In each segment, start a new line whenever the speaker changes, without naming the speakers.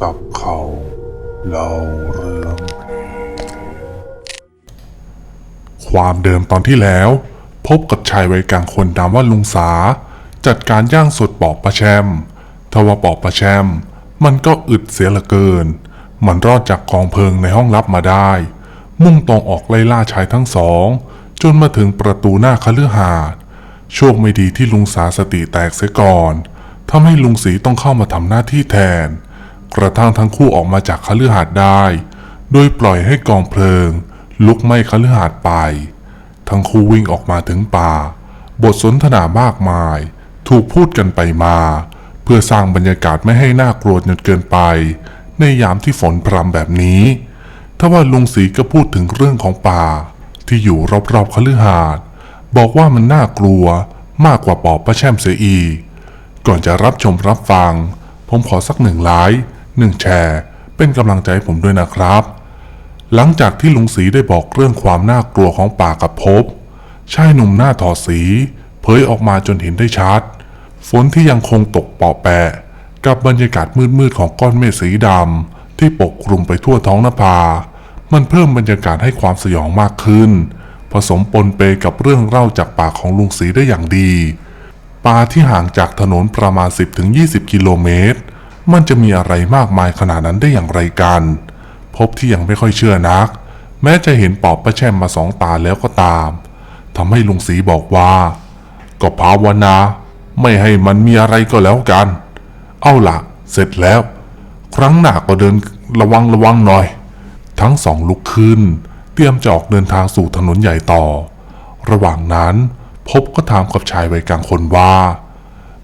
จับเขาเล่าเรื่อง ความเดิมตอนที่แล้ว พบกับชายวัยกลางคนนามว่าลุงสา จัดการย่างสดปอบประแชมทว่าปอบประแชม มันก็อึดเสียเหลือเกิน มันรอดจากกองเพลิงในห้องลับมาได้ มุ่งตรงออกไล่ล่าชายทั้งสอง จนมาถึงประตูหน้าคฤหาสน์โชคไม่ดีที่ลุงสาสติแตกเสียก่อนทำให้ลุงสีต้องเข้ามาทำหน้าที่แทน กระทั่งทั้งคู่ออกมาจากคฤหาสน์ได้ โดยปล่อยให้กองเพลิง ลุกไหม้คฤหาสน์ไป ทั้งคู่วิ่งออกมาถึงป่า บทสนทนามากมาย ถูกพูดกันไปมา เพื่อสร้างบรรยากาศไม่ให้น่ากลัวจนเกินไป ในยามที่ฝนพรำแบบนี้ทว่าลุงศรีก็พูดถึงเรื่องของป่า ที่อยู่รอบๆคฤหาสน์บอกว่ามันน่ากลัวมากกว่าปอบประแช่มเสียอีก ก่อนจะรับชมรับฟัง ผมขอสักหนึ่งไลค์ หนึ่งแชร์ เป็นกำลังใจให้ผมด้วยนะครับ หลังจากที่ลุงศรีได้บอกเรื่องความน่ากลัวของป่ากับพบชายหนุ่มหน้าถอดสีเผยออกมาจนเห็นได้ชัด ฝนที่ยังคงตกเปาะแปะ กับบรรยากาศมืดๆของก้อนเมฆสีดำที่ปกคลุมไปทั่วท้องนภา มันเพิ่มบรรยากาศให้ความสยองมากขึ้น ผสมปนเปกับเรื่องเล่าจากปากของลุงศรีได้อย่างดี ป่าที่ห่างจากถนนประมาณ 10-20 กิโลเมตร มันจะมีอะไรมากมายขนาดนั้นได้อย่างไรกัน พบที่ยังไม่ค่อยเชื่อนัก แม้จะเห็นปอบประแช่มมาสองตาแล้วก็ตามทำให้ลุงศรีบอกว่า ก็ภาวนา ไม่ให้มันมีอะไรก็แล้วกัน เอาล่ะเสร็จแล้ว ครั้งหน้าก็เดินระวังระวังหน่อย ทั้งสองลุกขึ้น เตรียมจะออกเดินทางสู่ถนนใหญ่ต่อ ระหว่างนั้น พบก็ถามกับชายวัยกลางคนว่า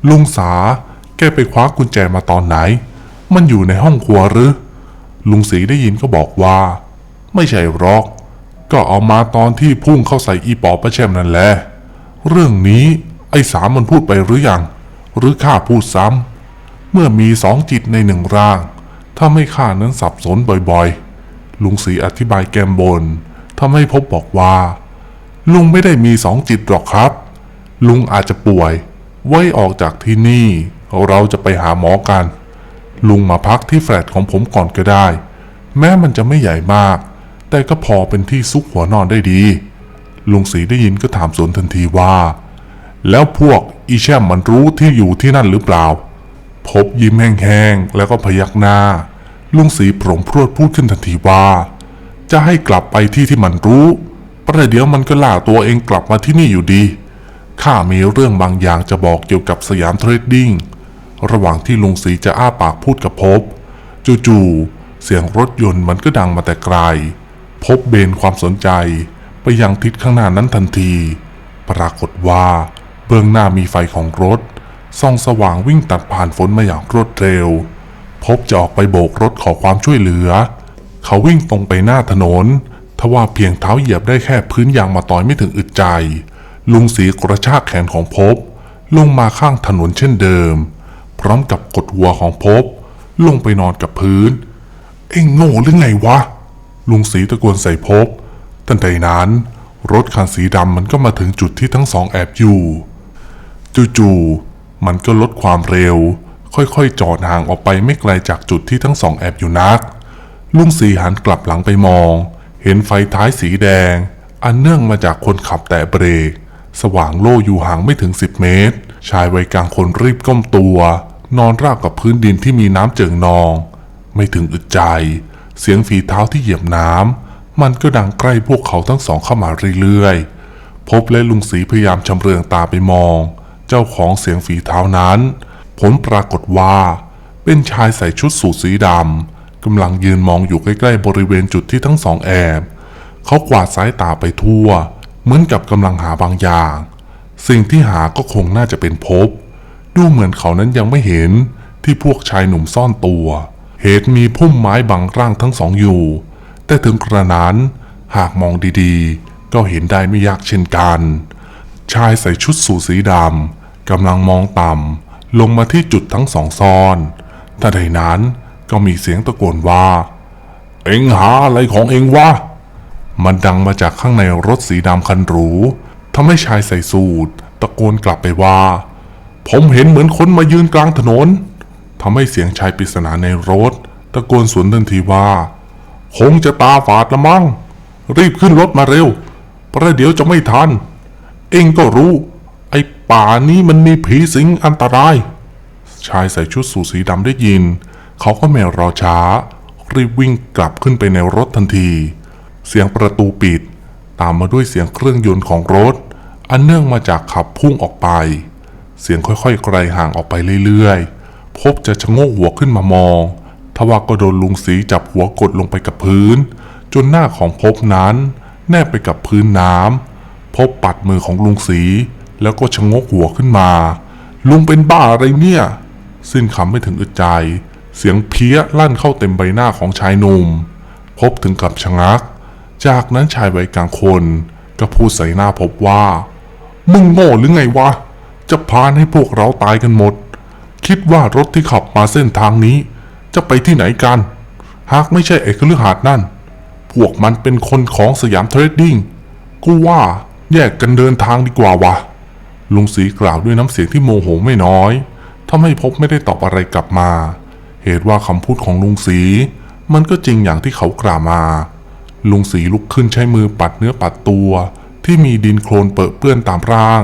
ลุงสา แกไปคว้ากุญแจมาตอนไหน มันอยู่ในห้องครัวหรือ ลุงศรีได้ยินก็บอกว่า ไม่ใช่หรอก ก็เอามาตอนที่พุ่งเข้าใส่อีปอประแชมนั่นแหละ เรื่องนี้ไอ้สามมันพูดไปหรือยัง หรือข้าพูดซ้ำ เมื่อมีสองจิตในหนึ่งร่าง ถ้าไม่ข้านั้นสับสนบ่อยๆ ลุงศรีอธิบายแกมบนทำให้พบบอกว่า ลุงไม่ได้มีสองจิตหรอกครับ ลุงอาจจะป่วย ไว้ออกจากที่นี่ เราจะไปหาหมอกัน ลุงมาพักที่แฟลตของผมก่อนก็ได้ แม้มันจะไม่ใหญ่มาก แต่ก็พอเป็นที่ซุกหัวนอนได้ดี ลุงศรีได้ยินก็ถามสวนทันทีว่า แล้วพวกอีแช่มมันรู้ที่อยู่ที่นั่นหรือเปล่า พบยิ้มแห้งๆแล้วก็พยักหน้า ลุงศรีโปร่งพรวดพูดขึ้นทันทีว่า จะให้กลับไปที่ที่มันรู้ประเดี๋ยวมันก็ล่าตัวเองกลับมาที่นี่อยู่ดีข้ามีเรื่องบางอย่างจะบอกเกี่ยวกับสยามเทรดดิ้ง ระหว่างที่ลุงศรีจะอ้าปากพูดกับพบ จู่ๆเสียงรถยนต์มันก็ดังมาแต่ไกล พบเบนความสนใจไปยังทิศข้างหน้านั้นทันที ปรากฏว่าเบื้องหน้ามีไฟของรถส่องสว่างวิ่งตัดผ่านฝนมาอย่างรวดเร็ว พบจะออกไปโบกรถขอความช่วยเหลือ เขาวิ่งตรงไปหน้าถนนทว่าเพียงเท้าเหยียบได้แค่พื้นยางมาต่อยไม่ถึงอึดใจ ลุงสีกระชากแขนของพบ ลงมาข้างถนนเช่นเดิม ร้อมกับกดหัวของพบ ลงไปนอนกับพื้น เอ็งโง่หรือไงวะ ลุงสีตะโกนใส่พบ ทันใดนั้น รถคันสีดำมันก็มาถึงจุดที่ทั้งสองแอบอยู่ จู่ๆมันก็ลดความเร็ว ค่อยๆ จอดห่างออกไปไม่ไกลจากจุดที่ทั้งสองแอบอยู่นัก ลุงสีหันกลับหลังไปมอง เห็นไฟท้ายสีแดง อันเนื่องมาจากคนขับแต่เบรก สว่างโล่อยู่ห่างไม่ถึง10เมตร ชายวัยกลางคนรีบก้มตัว นอนราบกับพื้นดินที่มีน้ำเจิ่งนอง ไม่ถึงอึดใจ เสียงฝีเท้าที่เหยียบน้ำมันก็ดังใกล้พวกเขาทั้งสองเข้ามาเรื่อยๆ พบและลุงศรีพยายามชำเลืองตาไปมอง เจ้าของเสียงฝีเท้านั้น ผลปรากฏว่า เป็นชายใส่ชุดสูทสีดำกำลังยืนมองอยู่ใกล้ๆบริเวณจุดที่ทั้งสองแอบเขากวาดสายตาไปทั่ว เหมือนกับกำลังหาบางอย่าง สิ่งที่หาก็คงน่าจะเป็นพบ ดูเหมือนเขานั้นยังไม่เห็นที่พวกชายหนุ่มซ่อนตัว เหตุมีพุ่มไม้บังร่างทั้งสองอยู่ แต่ถึงกระนั้นหากมองดีๆ ก็เห็นได้ไม่ยากเช่นกัน ชายใส่ชุดสูทสีดำกำลังมองต่ำลงมาที่จุดทั้งสองซ่อนแต่ใดนั้นก็มีเสียงตะโกนว่า เอ็งหาอะไรของเอ็งวะ มันดังมาจากข้างในรถสีดำคันหรูทำให้ชายใส่สูทตะโกนกลับไปว่า ผมเห็นเหมือนคนมายืนกลางถนนทำให้เสียงชายปริศนาในรถ ตะโกนสวนทันทีว่า คงจะตาฝาดละมั้งรีบขึ้นรถมาเร็ว ประเดี๋ยวจะไม่ทัน เองก็รู้ ไอ้ป่านี้มันมีผีสิงอันตราย ชายใส่ชุดสูทสีดำได้ยิน เขาก็ไม่รอช้า รีบวิ่งกลับขึ้นไปในรถทันที เสียงประตูปิด ตามมาด้วยเสียงเครื่องยนต์ของรถ อันเนื่องมาจากขับพุ่งออกไป เสียงค่อยๆไกลห่างออกไปเรื่อยๆ พบจะชะโงกหัวขึ้นมามอง ทว่าก็โดนลุงสีจับหัวกดลงไปกับพื้น จนหน้าของพบนั้น แนบไปกับพื้นน้ำพบปัดมือของลุงสี แล้วก็ชะโงกหัวขึ้นมา ลุงเป็นบ้าอะไรเนี่ย สิ้นคำไม่ถึงอึดใจ เสียงเพี้ยลั่นเข้าเต็มใบหน้าของชายหนุ่ม พบถึงกับชะงัก จากนั้นชายวัยกลางคนก็พูดใส่หน้าพบว่า มึงโง่หรือไงวะ จะพานให้พวกเราตายกันหมด คิดว่ารถที่ขับมาเส้นทางนี้ จะไปที่ไหนกัน หากไม่ใช่เอกลือหาดนั่น พวกมันเป็นคนของสยามเทรดดิ้งกูว่าแยกกันเดินทางดีกว่าวะลุงศรีกล่าวด้วยน้ำเสียงที่โมโหไม่น้อยทำให้พบไม่ได้ตอบอะไรกลับมา เหตุว่าคำพูดของลุงศรีมันก็จริงอย่างที่เขากล่าวมา ลุงศรีลุกขึ้นใช้มือปัดเนื้อปัดตัว ที่มีดินโคลนเปื้อนตามร่าง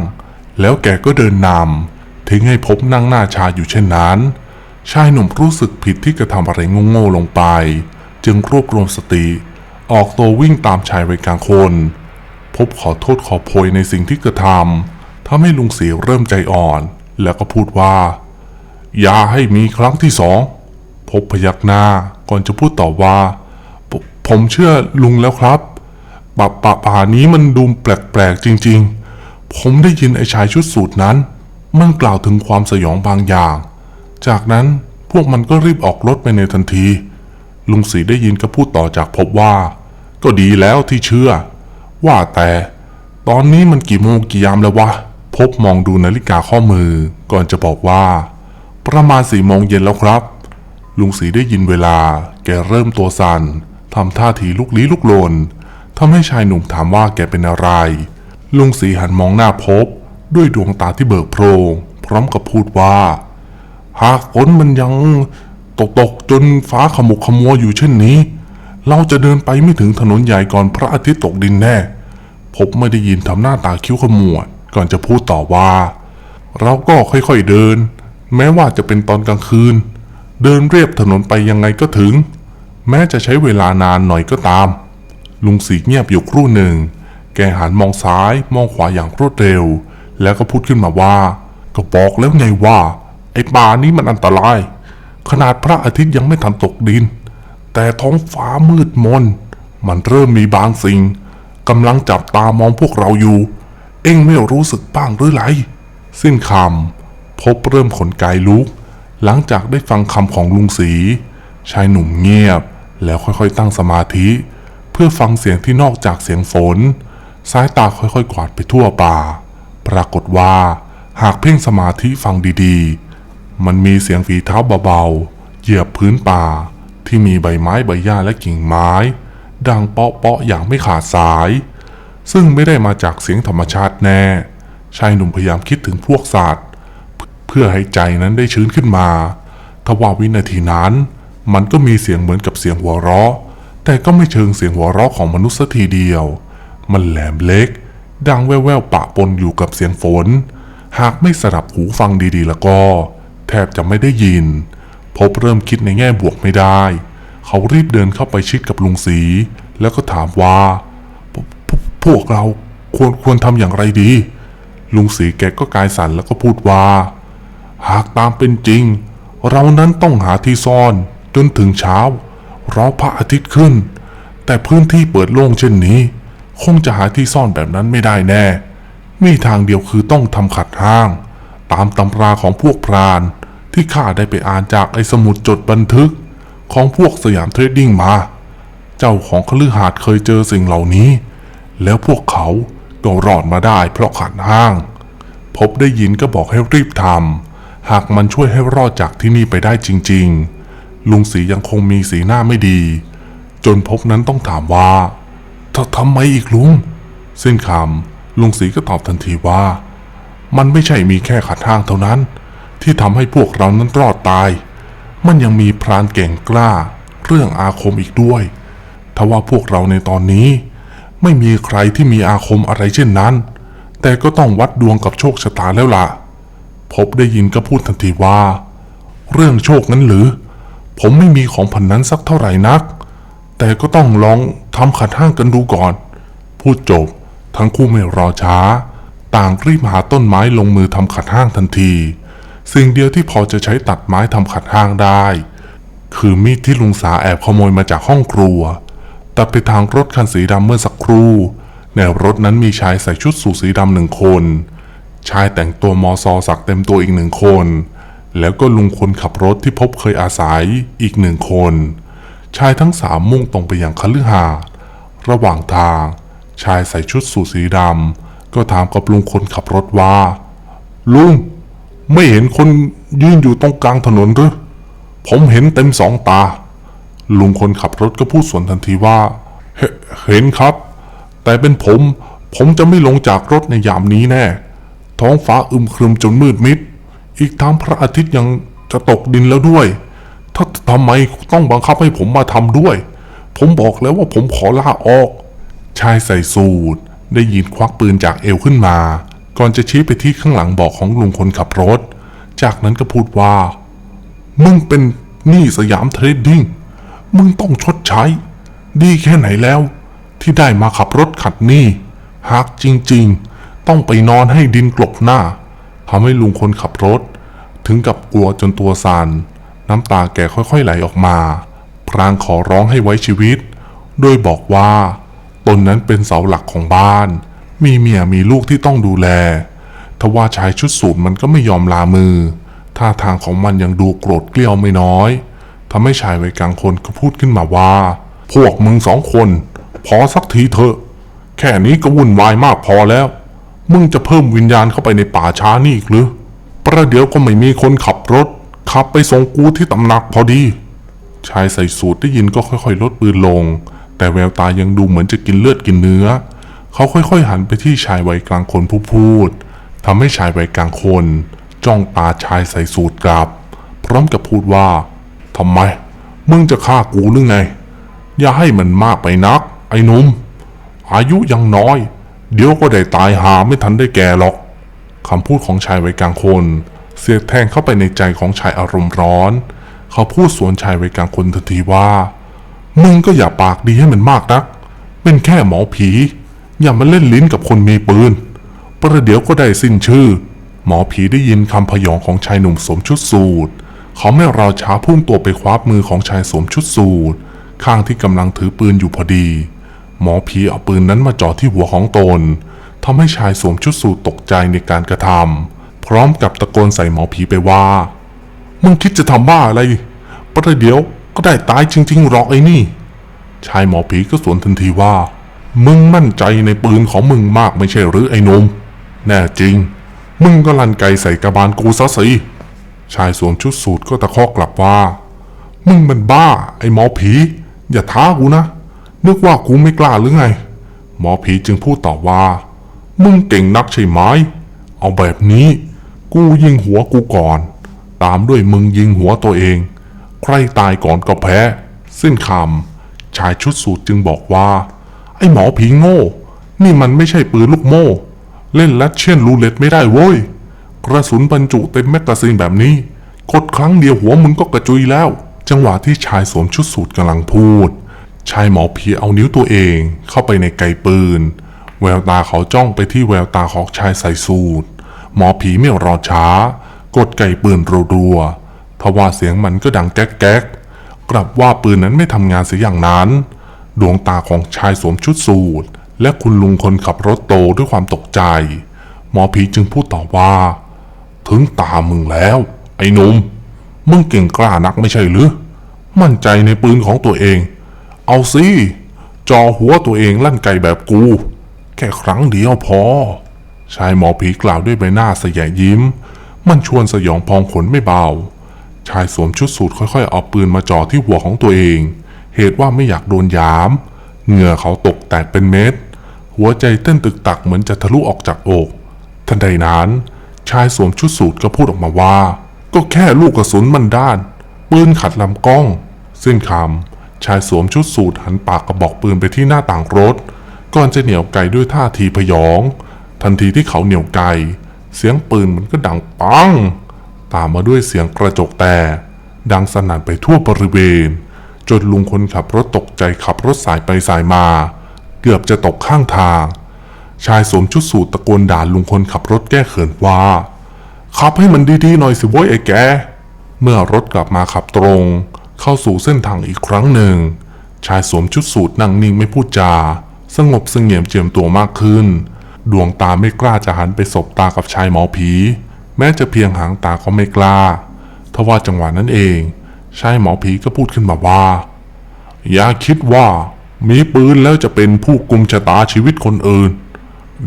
แล้วแกก็เดินนำทิ้งให้พบนั่งหน้าชาอยู่เช่นนั้น ชายหนุ่มรู้สึกผิดที่กระทำอะไรโง่ๆลงไป จึงรวบรวมสติ ออกตัววิ่งตามชายวัยกลางคน พบขอโทษขอโพยในสิ่งที่กระทำทำให้ลุงเสียเริ่มใจอ่อน แล้วก็พูดว่า อย่าให้มีครั้งที่สองพบพยักหน้าก่อนจะพูดต่อว่าผผมเชื่อลุงแล้วครับป่าป่าป่านี้มันดูแปลกๆจริง ๆ ผมได้ยินไอ้ชายชุดสูทนั้น มันกล่าวถึงความสยองบางอย่าง จากนั้นพวกมันก็รีบออกรถไปในทันที ลุงศรีได้ยินก็พูดต่อจากพบว่า ก็ดีแล้วที่เชื่อ ว่าแต่ ตอนนี้มันกี่โมงกี่ยามแล้ววะ พบมองดูนาฬิกาข้อมือก่อนจะบอกว่า ประมาณสี่โมงเย็นแล้วครับ ลุงศรีได้ยินเวลา แกเริ่มตัวสัน่นทำท่าทีลุกลี้ลุกลนทำให้ชายหนุ่มถามว่าแกเป็นอะไร ลุงศรีหันมองหน้าพบด้วยดวงตาที่เบิกโพรง พร้อมกับพูดว่า หากฝนมันยังตกตกๆจนฟ้าขมุกขมัวอยู่เช่นนี้ เราจะเดินไปไม่ถึงถนนใหญ่ก่อนพระอาทิตย์ตกดินแน่พบไม่ได้ยินทำหน้าตาคิ้วขมวด ก่อนจะพูดต่อว่า เราก็ค่อยๆเดิน แม้ว่าจะเป็นตอนกลางคืน เดินเรียบถนนไปยังไงก็ถึง แม้จะใช้เวลานานหน่อยก็ตาม ลุงสีเงียบอยู่ครู่หนึ่ง แกหันมองซ้ายมองขวาอย่างรวดเร็ว แล้วก็พูดขึ้นมาว่า ก็บอกแล้วไงว่า ไอ้ป่านี้มันอันตราย ขนาดพระอาทิตย์ยังไม่ทันตกดิน แต่ท้องฟ้ามืดมน มันเริ่มมีบางสิ่งกำลังจับตามองพวกเราอยู่ เอ็งไม่รู้สึกบ้างหรือไร สิ้นคำพบเริ่มขนกายลุก หลังจากได้ฟังคำของลุงสีชายหนุ่มเงียบ แล้วค่อยๆตั้งสมาธิ เพื่อฟังเสียงที่นอกจากเสียงฝน สายตาค่อยๆกวาดไปทั่วป่า ปรากฏว่า หากเพ่งสมาธิฟังดีๆ มันมีเสียงฝีเท้าเบาๆ เหยียบพื้นป่า ที่มีใบไม้ใบหญ้าและกิ่งไม้ ดังเปาะๆอย่างไม่ขาดสาย ซึ่งไม่ได้มาจากเสียงธรรมชาติแน่ ชายหนุ่มพยายามคิดถึงพวกสัตว์เพื่อให้ใจนั้นได้ชื้นขึ้นมาทว่าวินาทีนั้น มันก็มีเสียงเหมือนกับเสียงหัวเราะ แต่ก็ไม่เชิงเสียงหัวเราะของมนุษย์สักทีเดียว มันแหลมเล็ก ดังแว่วๆปะปนอยู่กับเสียงฝน หากไม่สลับหูฟังดีๆแล้วก็ แทบจะไม่ได้ยิน พบเริ่มคิดในแง่บวกไม่ได้ เขารีบเดินเข้าไปชิดกับลุงสี แล้วก็ถามว่าพพพวกเราควรควรทำอย่างไรดี ลุงสีแกก็กายสั่นแล้วก็พูดว่า หากตามเป็นจริง เรานั้นต้องหาที่ซ่อนจนถึงเช้ารอพระอาทิตย์ขึ้น แต่พื้นที่เปิดโล่งเช่นนี้ คงจะหาที่ซ่อนแบบนั้นไม่ได้แน่ มีทางเดียวคือต้องทำขัดห้าง ตามตำราของพวกพรานที่ข้าได้ไปอ่านจากไอ้สมุดจดบันทึกของพวกสยามเทรดดิ้งมา เจ้าของคฤหาสน์เคยเจอสิ่งเหล่านี้ แล้วพวกเขาก็รอดมาได้เพราะขัดห้าง พบได้ยินก็บอกให้รีบทำหากมันช่วยให้รอดจากที่นี่ไปได้จริง ๆ ลุงศรียังคงมีสีหน้าไม่ดี จนพบนั้นต้องถามว่า ทำไมอีกลุง สิ้นคำลุงศรีก็ตอบทันทีว่า มันไม่ใช่มีแค่ขัดห้างเท่านั้น ที่ทำให้พวกเรานั้นรอดตาย มันยังมีพรานเก่งกล้า เรื่องอาคมอีกด้วยทว่าพวกเราในตอนนี้ ไม่มีใครที่มีอาคมอะไรเช่นนั้น แต่ก็ต้องวัดดวงกับโชคชะตาแล้วล่ะ พบได้ยินก็พูดทันทีว่า เรื่องโชคนั้นหรือ ผมไม่มีของพันนั้นสักเท่าไหร่นัก แต่ก็ต้องลองทำขัดห้างกันดูก่อน พูดจบ ทั้งคู่ไม่รอช้า ต่างรีบหาต้นไม้ลงมือทำขัดห้างทันที สิ่งเดียวที่พอจะใช้ตัดไม้ทำขัดห้างได้ คือมีดที่ลุงสาแอบขโมยมาจากห้องครัว ตัดไปทางรถคันสีดำเมื่อสักครู่ ในรถนั้นมีชายใส่ชุดสูทสีดำหนึ่งคน ชายแต่งตัวมอซอสักเต็มตัวอีกหนึ่งคน แล้วก็ลุงคนขับรถที่พบเคยอาศัยอีกหนึ่งคน ชายทั้งสามมุ่งตรงไปยังคฤหาสน์ระหว่างทาง ชายใส่ชุดสูทสีดำก็ถามกับลุงคนขับรถว่า ลุง ไม่เห็นคนยืนอยู่ตรงกลางถนนหรือ ผมเห็นเต็มสองตา ลุงคนขับรถก็พูดสวนทันทีว่าเหเห็นครับ แต่เป็นผม ผมจะไม่ลงจากรถในยามนี้แน่ ท้องฟ้าอึมครึมจนมืดมิด อีกทั้งพระอาทิตย์ยังจะตกดินแล้วด้วย ถ้าทำไมต้องบังคับให้ผมมาทำด้วย ผมบอกแล้วว่าผมขอลาออก ชายใส่สูทได้ยินควักปืนจากเอวขึ้นมา ก่อนจะชี้ไปที่ข้างหลังเบอกของลุงคนขับรถ จากนั้นก็พูดว่า มึงเป็นหนี้สยามเทรดดิ้ง มึงต้องชดใช้ ดีแค่ไหนแล้ว ที่ได้มาขับรถขัดหนี้ หากจริงๆ ต้องไปนอนให้ดินกลบหน้าทำให้ลุงคนขับรถ ถึงกับกลัวจนตัวสัน่น น้ำตาแกค่อยๆไหลออกมา พรางขอร้องให้ไว้ชีวิต โดยบอกว่าตนนั้นเป็นเสาหลักของบ้าน มีเมียมีลูกที่ต้องดูแล ทว่าชายชุดสูทมันก็ไม่ยอมลามือ ท่าทางของมันยังดูโกรธเกลี้ยวไม่น้อยทำให้ชายวัยกลางคนก็พูดขึ้นมาว่า พวกมึงสองคน พอสักทีเถอะ แค่นี้ก็วุ่นวายมากพอแล้ว มึงจะเพิ่มวิญญาณเข้าไปในป่าช้านี่อีกหรือ ประเดี๋ยวก็ไม่มีคนขับรถ ขับไปส่งกูที่ตำหนักพอดี ชายใส่สูทได้ยินก็ค่อยๆ ลดปืนลง แต่แววตายังดูเหมือนจะกินเลือดกินเนื้อ เขาค่อยๆ หันไปที่ชายวัยกลางคนผู้พูดทำให้ชายวัยกลางคน จ้องตาชายใส่สูทกลับ พร้อมกับพูดว่าทำไม มึงจะฆ่ากูหรือไง อย่าให้มันมากไปนัก ไอ้นุ่มอายุยังน้อย เดี๋ยวก็ได้ตายหาไม่ทันได้แก่หรอกคำพูดของชายวัยกลางคน เสียดแทงเข้าไปในใจของชายอารมณ์ร้อน เขาพูดสวนชายวัยกลางคนทันทีว่า มึงก็อย่าปากดีให้มันมากนัก เป็นแค่หมอผี อย่ามาเล่นลิ้นกับคนมีปืน ประเดี๋ยวก็ได้สิ้นชื่อ หมอผีได้ยินคำพยองของชายหนุ่มสวมชุดสูทเขาไม่รอช้าพุ่งตัวไปคว้ามือของชายสวมชุดสูทข้างที่กำลังถือปืนอยู่พอดี หมอผีเอาปืนนั้นมาจ่อที่หัวของตนทำให้ชายสวมชุดสูทตกใจในการกระทำ ร้อมกับตะโกนใส่หมอผีไปว่า มึงคิดจะทำบ้าอะไรประเดี๋ยวก็ได้ตายจริงๆหรอกไอ้นี่ ชายหมอผีก็สวนทันทีว่า มึงมั่นใจในปืนของมึงมากไม่ใช่หรือไอ้นม แน่จริง มึงก็ลันไกใส่กระบาลกูซะสิชายสวมชุดสูทก็ตะคอกกลับว่า มึงมันบ้า ไอ้หมอผี อย่าท้ากูนะ นึกว่ากูไม่กล้าหรือไง หมอผีจึงพูดต่อว่า มึงเก่งนักใช่ไหมเอาแบบนี้ กูยิงหัวกูก่อน ตามด้วยมึงยิงหัวตัวเอง ใครตายก่อนก็แพ้ สิ้นคำชายชุดสูทจึงบอกว่า ไอ้หมอผีโง่ นี่มันไม่ใช่ปืนลูกโม่ เล่นแลัดเช่นรูเล็ตไม่ได้เว้ย กระสุนบรรจุเต็มแมกกาซีนแบบนี้ กดครั้งเดียวหัวมึงก็กระจุยแล้ว จังหวะที่ชายสวมชุดสูทกำลังพูด ชายหมอผีเอานิ้วตัวเองเข้าไปในไกปืน แววตาเขาจ้องไปที่แววตาของชายใส่สูท หมอผีไม่รอช้า กดไกปืนรัวๆทว่าเสียงมันก็ดังแก๊กแก๊กๆกลับว่าปืนนั้นไม่ทำงานเสียอย่างนั้น ดวงตาของชายสวมชุดสูทและคุณลุงคนขับรถโตด้วยความตกใจ หมอผีจึงพูดต่อว่า ถึงตามึงแล้ว ไอ้หนุ่มมึงเก่งกล้านักไม่ใช่หรือ มั่นใจในปืนของตัวเอง เอาสิจอหัวตัวเองลั่นไกแบบกู แค่ครั้งเดียวพอ ชายหมอผีกล่าวด้วยใบหน้าสยะยิ้ม มันชวนสยองพองขนไม่เบา ชายสวมชุดสูทค่อยๆ เอาปืนมาจ่อที่หัวของตัวเอง เหตุว่าไม่อยากโดนยาม เหงื่อเขาตกแตกเป็นเม็ด หัวใจเต้นตึกตักเหมือนจะทะลุออกจากอก ทันใดนั้น ชายสวมชุดสูทก็พูดออกมาว่า ก็แค่ลูกกระสุนมันด้าน ปืนขัดลำกล้อง สิ้นคำชายสวมชุดสูทหันปากกระบอกปืนไปที่หน้าต่างรถ ก่อนจะเหนี่ยวไกด้วยท่าทีพยอง ทันทีที่เขาเหนี่ยวไกเสียงปืนมันก็ดังปัง ตามมาด้วยเสียงกระจกแตกดังสนั่นไปทั่วบริเวณ จนลุงคนขับรถตกใจขับรถสายไปสายมา เกือบจะตกข้างทาง ชายสวมชุดสูทตะโกนด่าลุงคนขับรถแก้เขินว่า ขับให้มันดีๆหน่อยสิเว้ยไอ้แก เมื่อรถกลับมาขับตรง เข้าสู่เส้นทางอีกครั้งหนึ่ง ชายสวมชุดสูทนั่งนิ่งไม่พูดจา สงบเสงี่ยมเจียมตัวมากขึ้น ดวงตาไม่กล้าจะหันไปสบตากับชายหมอผี แม้จะเพียงหางตาก็ไม่กล้าทว่าจังหวะนั้นเองชายหมอผีก็พูดขึ้นมาว่า อย่าคิดว่า มีปืนแล้วจะเป็นผู้กุมชะตาชีวิตคนอื่น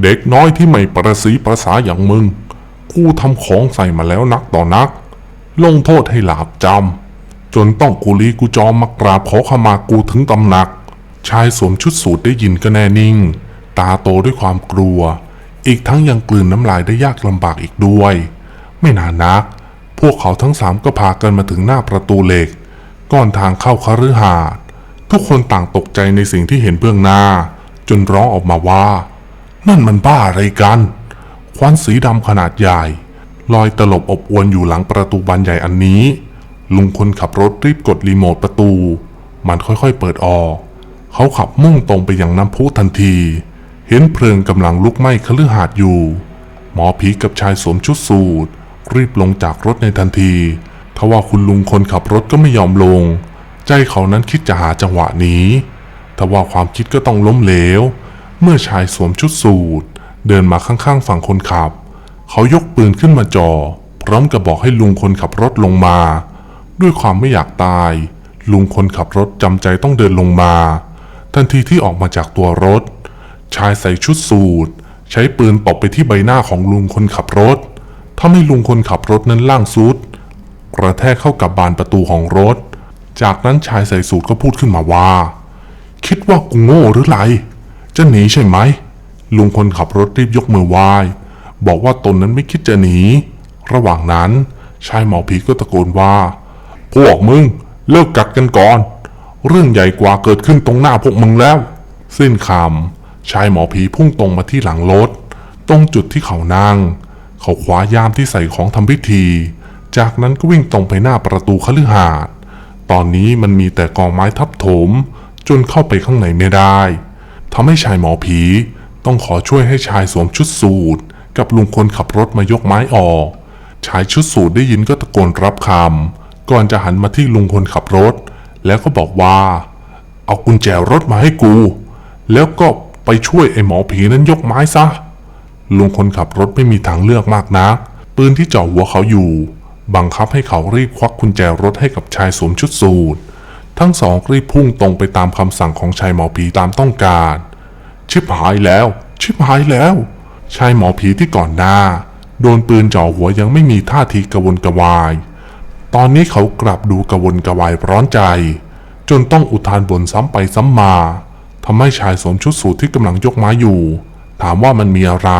เด็กน้อยที่ไม่ประสีประสาอย่างมึงกูทำของใส่มาแล้วนักต่อนัก ลงโทษให้หลาบจำจนต้องกุลีกูจอมมากราบขอขมากูถึงตำหนัก ชายสวมชุดสูทได้ยินก็แน่นิ่ง ตาโตด้วยความกลัว อีกทั้งยังกลืนน้ำลายได้ยากลำบากอีกด้วย ไม่นานนัก พวกเขาทั้งสามก็พากันมาถึงหน้าประตูเหล็ก ก่อนทางเข้าคฤหาสน์ทุกคนต่างตกใจในสิ่งที่เห็นเบื้องหน้า จนร้องออกมาว่า นั่นมันบ้าอะไรกัน ควันสีดำขนาดใหญ่ ลอยตลบอบอวนอยู่หลังประตูบานใหญ่อันนี้ ลุงคนขับรถรีบกดรีโมทประตู มันค่อยๆเปิดออก เขาขับมุ่งตรงไปยังน้ำพุทันที เห็นเพลิงกำลังลุกไหม้คฤหาสน์อยู่ หมอผีกับชายสวมชุดสูทรีบลงจากรถในทันทีทว่าคุณลุงคนขับรถก็ไม่ยอมลง ใจเขานั้นคิดจะหาจังหวะหนี้ทว่าความคิดก็ต้องล้มเหลว เมื่อชายสวมชุดสูทเดินมาข้างๆฝั่งคนขับ เขายกปืนขึ้นมาจ่อพร้อมกับบอกให้ลุงคนขับรถลงมา ด้วยความไม่อยากตาย ลุงคนขับรถจำใจต้องเดินลงมา ทันทีที่ออกมาจากตัวรถ ชายใส่ชุดสูทใช้ปืนตบไปที่ใบหน้าของลุงคนขับรถทำให้ลุงคนขับรถนั้นล่างซุดกระแทกเข้ากับบานประตูของรถ จากนั้นชายใส่สูทก็พูดขึ้นมาว่า คิดว่ากูโง่หรือไร จะหนีใช่ไหม ลุงคนขับรถรีบยกมือไหว้ บอกว่าตนนั้นไม่คิดจะหนี ระหว่างนั้นชายหมอผีก็ตะโกนว่า พวกมึงเลิกกัดกันก่อน เรื่องใหญ่กว่าเกิดขึ้นตรงหน้าพวกมึงแล้ว สิ้นคำ ชายหมอผีพุ่งตรงมาที่หลังรถ ตรงจุดที่เขานั่งเขาคว้ายามที่ใส่ของทำพิธี จากนั้นก็วิ่งตรงไปหน้าประตูคฤหาสน์ตอนนี้มันมีแต่กองไม้ทับถม จนเข้าไปข้างในไม่ได้ทำให้ชายหมอผีต้องขอช่วยให้ชายสวมชุดสูทกับลุงคนขับรถมายกไม้ออก ชายชุดสูทได้ยินก็ตะโกนรับคำก่อนจะหันมาที่ลุงคนขับรถ แล้วก็บอกว่า เอากุญแจรถมาให้กู แล้วก็ ไปช่วยไอ้หมอผีนั้นยกไม้ซะลุงคนขับรถไม่มีทางเลือกมากนัก ปืนที่เจ่อหัวเขาอยู่ บังคับให้เขารีบควักกุญแจรถให้กับชายสวมชุดสูททั้งสองรีบพุ่งตรงไปตามคำสั่งของชายหมอผีตามต้องการ ชิบหายแล้ว ชิบหายแล้ว ชายหมอผีที่ก่อนหน้า โดนปืนเจ่อหัวยังไม่มีท่าทีกระวนกระวาย ตอนนี้เขากลับดูกระวนกระวายร้อนใจ จนต้องอุทานบ่นซ้ำไปซ้ำมา ทำให้ชายสวมชุดสูทที่กำลังยกไม้อยู่ ถามว่ามันมีอะไร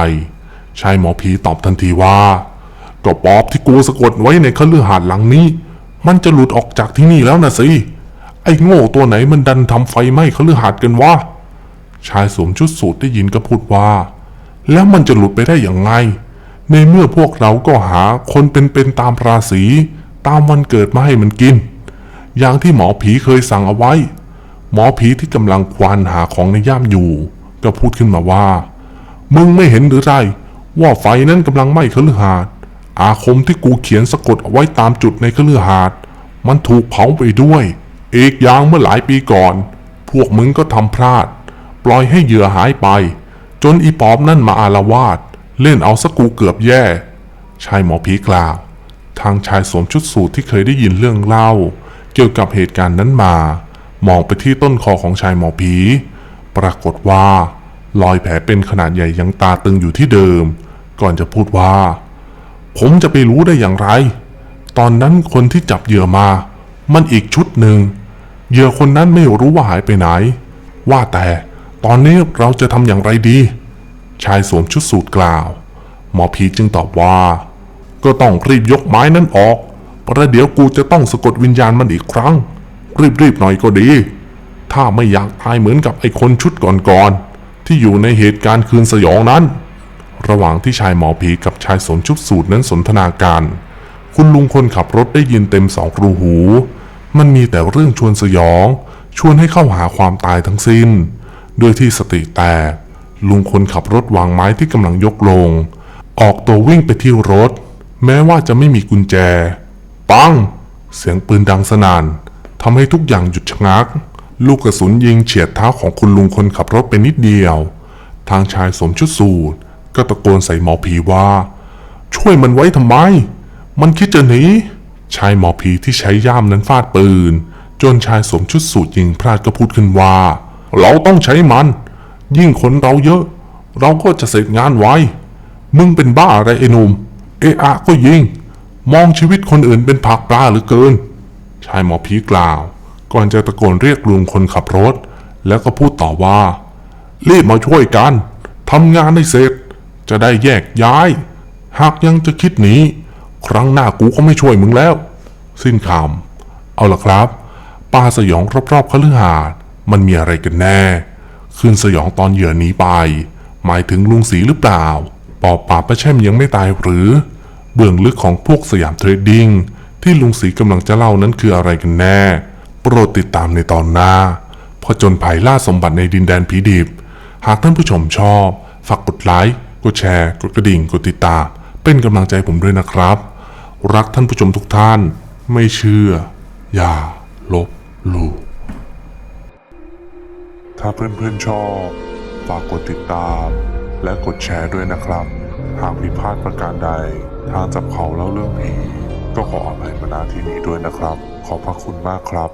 ชายหมอผีตอบทันทีว่า ก็ปอบที่กูสะกดไว้ในคฤหาสน์หลังนี้ มันจะหลุดออกจากที่นี่แล้วนะสิไอ้โง่ตัวไหนมันดันทำไฟไหม้คฤหาสน์กันวะชายสวมชุดสูทได้ยินก็พูดว่า แล้วมันจะหลุดไปได้อย่างไง ในเมื่อพวกเราก็หาคนเป็นๆตามราศีตามวันเกิดมาให้มันกิน อย่างที่หมอผีเคยสั่งเอาไว้ หมอผีที่กำลังควานหาของในย่ามอยู่ ก็พูดขึ้นมาว่า มึงไม่เห็นหรือไรว่าไฟนั้นกำลังไหม้คฤหาสน์อาคมที่กูเขียนสะกดเอาไว้ตามจุดในคฤหาสน์มันถูกเผาไปด้วย อีกอย่างเมื่อหลายปีก่อน พวกมึงก็ทำพลาด ปล่อยให้เหยื่อหายไป จนอีปอบนั่นมาอารวาสเล่นเอาสกูเกือบแย่ ชายหมอผีกล่าว ทางชายสวมชุดสูทที่เคยได้ยินเรื่องเล่า เกี่ยวกับเหตุการณ์นั้นมา มองไปที่ต้นคอของชายหมอผี ปรากฏว่า รอยแผลเป็นขนาดใหญ่ยังตาตึงอยู่ที่เดิม ก่อนจะพูดว่า ผมจะไปรู้ได้อย่างไร ตอนนั้นคนที่จับเหยื่อมา มันอีกชุดหนึ่งเหยื่อคนนั้นไม่รู้ว่าหายไปไหน ว่าแต่ตอนนี้เราจะทำอย่างไรดี ชายสวมชุดสูทกล่าว หมอผีจึงตอบว่า ก็ต้องรีบยกไม้นั้นออกประเดี๋ยวกูจะต้องสะกดวิญญาณมันอีกครั้ง รีบๆหน่อยก็ดี ถ้าไม่อยากตายเหมือนกับไอ้คนชุดก่อนๆที่อยู่ในเหตุการณ์คืนสยองนั้น ระหว่างที่ชายหมอผีกับชายสมชุดสูทนั้นสนทนากันคุณลุงคนขับรถได้ยินเต็มสองรูหู มันมีแต่เรื่องชวนสยอง ชวนให้เข้าหาความตายทั้งสิ้น ด้วยที่สติแตกลุงคนขับรถวางไม้ที่กำลังยกลง ออกตัววิ่งไปที่รถ แม้ว่าจะไม่มีกุญแจ ปัง เสียงปืนดังสนั่น ทำให้ทุกอย่างหยุดชะงัก ลูกกระสุนยิงเฉียดเท้าของคุณลุงคนขับรถไปนิดเดียว ทางชายสวมชุดสูทก็ตะโกนใส่หมอผีว่า ช่วยมันไว้ทำไม มันคิดจะหนีชายหมอผีที่ใช้ย่ามนั้นฟาดปืน จนชายสวมชุดสูทยิงพลาดก็พูดขึ้นว่า เราต้องใช้มัน ยิ่งคนเราเยอะ เราก็จะเสร็จงานไวมึงเป็นบ้าอะไรไอ้หนุ่มเอะอะก็ยิง มองชีวิตคนอื่นเป็นผักปลาเหลือเกิน ชายหมอผีกล่าว ก่อนจะตะโกนเรียกลุงคนขับรถ แล้วก็พูดต่อว่า รีบมาช่วยกันทำงานให้เสร็จ จะได้แยกย้าย หากยังจะคิดหนีครั้งหน้ากูก็ไม่ช่วยมึงแล้ว สิ้นคำเอาล่ะครับป่าสยองรอบๆคฤหาสน์มันมีอะไรกันแน่ คืนสยองตอนเหยื่อหนีไป หมายถึงลุงสีหรือเปล่าปอบป่าประแช่มยังไม่ตายหรือ เบื้องลึกของพวกสยามเทรดดิ้ง ที่ลุงสีกำลังจะเล่านั้นคืออะไรกันแน่ โปรดติดตามในตอนหน้าผจญภัยล่าสมบัติในดินแดนผีดิบ หากท่านผู้ชมชอบ ฝากกดไลค์กดแชร์ กดกระดิ่ง กดติดตาม เป็นกำลังใจผมด้วยนะครับ รักท่านผู้ชมทุกท่าน ไม่เชื่อ อย่า ลบหลู่ถ้าเพื่อนๆชอบ ฝากกดติดตาม และกดแชร์ด้วยนะครับ หากผิดพลาดประการใด ทางจับเขาเล่าเรื่องผี ก็ขออภัยมาณที่นี้ด้วยนะครับ ขอบพระคุณมากครับ